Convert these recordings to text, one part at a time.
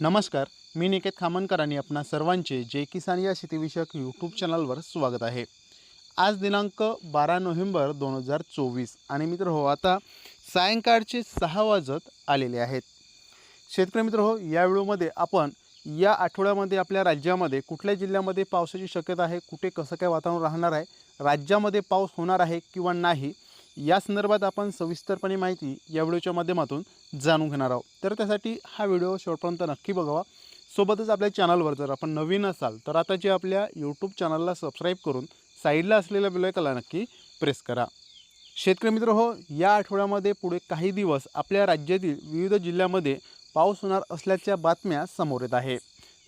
नमस्कार मी निकेत खामनकर आणि आपणा सर्वांचे जय किसान या शेतीविषयक यूट्यूब चॅनलवर स्वागत आहे. आज दिनांक बारा नोव्हेंबर दोन हजार चोवीस आणि मित्र हो आता सायंकाळचे सहा वाजत आलेले आहेत. शेतकरी मित्र हो या व्हिडिओमध्ये आपण या आठवड्यामध्ये आपल्या राज्यामध्ये कुठल्या जिल्ह्यामध्ये पावसाची शक्यता आहे कुठे कसं काय वातावरण राहणार आहे राज्यामध्ये पाऊस होणार आहे किंवा नाही या संदर्भात आपण सविस्तरपणे माहिती या व्हिडिओच्या माध्यमातून जाणून घेणार आहोत. तर त्यासाठी हा व्हिडिओ शेवटपर्यंत नक्की बघावा. सोबतच आपल्या चॅनलवर जर आपण नवीन असाल तर आता जे आपल्या यूट्यूब चॅनलला सबस्क्राईब करून साईडला असलेल्या बेलायकला नक्की प्रेस करा. शेतकरी मित्र हो या आठवड्यामध्ये पुढे काही दिवस आपल्या राज्यातील विविध जिल्ह्यामध्ये पाऊस होणार असल्याच्या बातम्या समोर येत आहे.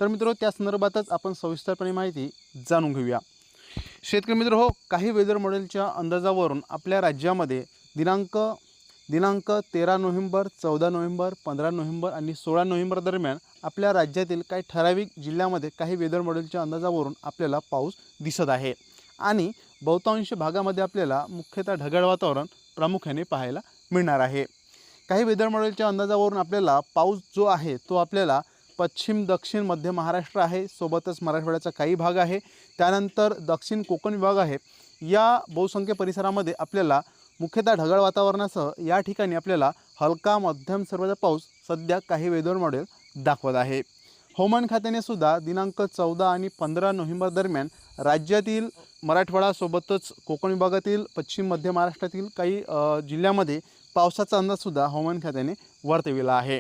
तर मित्र त्या संदर्भातच आपण सविस्तरपणे माहिती जाणून घेऊया. शेतकरी मित्र हो काही वेदर मॉडेलच्या अंदाजावरून आपल्या राज्यामध्ये दिनांक दिनांक तेरा नोव्हेंबर चौदा नोव्हेंबर पंधरा नोव्हेंबर आणि सोळा नोव्हेंबर दरम्यान आपल्या राज्यातील काही ठराविक जिल्ह्यामध्ये काही वेदर मॉडेलच्या अंदाजावरून आपल्याला पाऊस दिसत आहे. आणि बहुतांश भागामध्ये आपल्याला मुख्यतः ढगाळ वातावरण प्रामुख्याने पाहायला मिळणार आहे. काही वेदर मॉडेलच्या अंदाजावरून आपल्याला पाऊस जो आहे तो आपल्याला पश्चिम दक्षिण मध्य महाराष्ट्र आहे. सोबतच मराठवाड्याचा काही भाग आहे. त्यानंतर दक्षिण कोकण विभाग आहे. या बहुसंख्य परिसरामध्ये आपल्याला मुख्यतः ढगाळ वातावरणासह या ठिकाणी आपल्याला हलका मध्यम सर्वचा पाऊस सध्या काही वेदर मॉडेल दाखवत आहे. हवामान खात्याने सुद्धा दिनांक चौदा आणि पंधरा नोव्हेंबर दरम्यान राज्यातील मराठवाडासोबतच कोकण विभागातील पश्चिम मध्य महाराष्ट्रातील काही जिल्ह्यामध्ये पावसाचा अंदाजसुद्धा हवामान खात्याने वर्तविला आहे.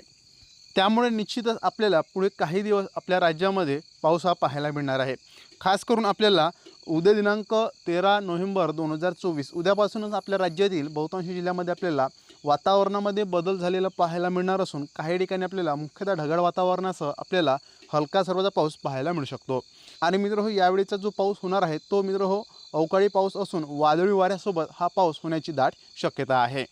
त्यामुळे निश्चितच आपल्याला पुढे काही दिवस आपल्या राज्यामध्ये पाऊस हा पाहायला मिळणार आहे. खास करून आपल्याला उद्या दिनांक तेरा नोव्हेंबर दोन हजार चोवीस उद्यापासूनच आपल्या राज्यातील बहुतांश जिल्ह्यामध्ये आपल्याला वातावरणामध्ये बदल झालेला पाहायला मिळणार असून काही ठिकाणी आपल्याला मुख्यतः ढगाळ वातावरणासह आपल्याला हलका सर्वचा पाऊस पाहायला मिळू शकतो. आणि मित्र हो यावेळीचा जो पाऊस होणार आहे तो मित्र हो अवकाळी पाऊस असून वादळी वाऱ्यासोबत हा पाऊस होण्याची दाट शक्यता आहे.